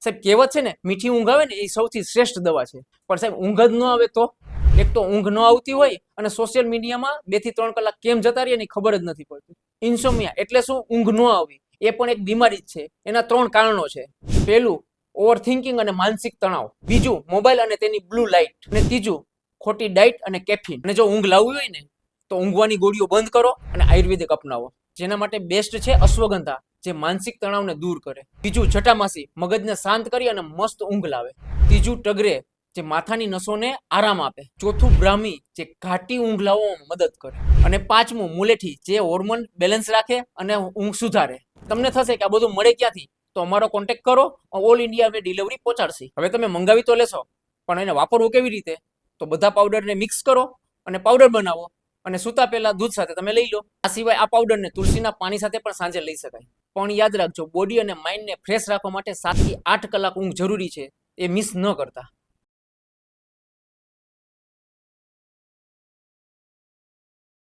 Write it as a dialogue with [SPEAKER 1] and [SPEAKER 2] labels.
[SPEAKER 1] સાહેબ, કહેવત છે ને, મીઠી ઊંઘ આવે ને, એ સૌથી શ્રેષ્ઠ દવા છે. પણ સાહેબ, ઊંઘ જ ન આવે તો? એક તો ઊંઘ ન આવતી હોય અને સોશિયલ મીડિયામાં બેથી ત્રણ કલાક કેમ જતા રહીએ એની ખબર જ નથી પડતી. ઇન્સોમિયા એટલે શું? ઊંઘ ન આવી. એ પણ એક બીમારી જ છે. એના ત્રણ કારણો છે. પહેલું ઓવર થિંકિંગ અને માનસિક તણાવ. બીજું મોબાઈલ અને તેની બ્લુ લાઇટ અને ત્રીજું, ખોટી ડાયટ અને કેફીન અને જો ઊંઘ લાવવી હોય ને, તો ઊંઘવાની ગોળીઓ બંધ કરો અને આયુર્વેદિક અપનાવો. જેના માટે બેસ્ટ છે અશ્વગંધા. જે માનસિક તણાવને દૂર કરે. બીજું જટામાસી, મગજને શાંત કરી અને મસ્ત ઊંઘ લાવે. ત્રીજું, ટગરે, જે માથાની નસોને આરામ આપે. ચોથું, બ્રાહ્મી, જે ઘાટી ઊંઘ લાવવામાં મદદ કરે. અને પાંચમું મુલેઠી જે હોર્મોન બેલેન્સ રાખે અને ઊંઘ સુધારે. તમને થશે કે આ બધું મળે ક્યાંથી? તો અમારો કોન્ટેક્ટ કરો ઓલ ઇન્ડિયા અમે ડિલિવરી પહોંચાડશે. હવે તમે મંગાવી તો લેશો, પણ એને વાપરવું કેવી રીતે? તો બધા પાવડરને મિક્સ કરો અને પાવડર બનાવો. અને સૂતા પહેલા દૂધ સાથે તમે લઈ લો. આ સિવાય આ પાવડરને તુલસીના પાણી સાથે પણ સાંજે લઈ શકાય. પણ યાદ રાખજો બોડી અને માઇન્ડને ફ્રેશ રાખવા માટે સાતથી આઠ કલાક ઊંઘ જરૂરી છે, એ મિસ ન કરતા.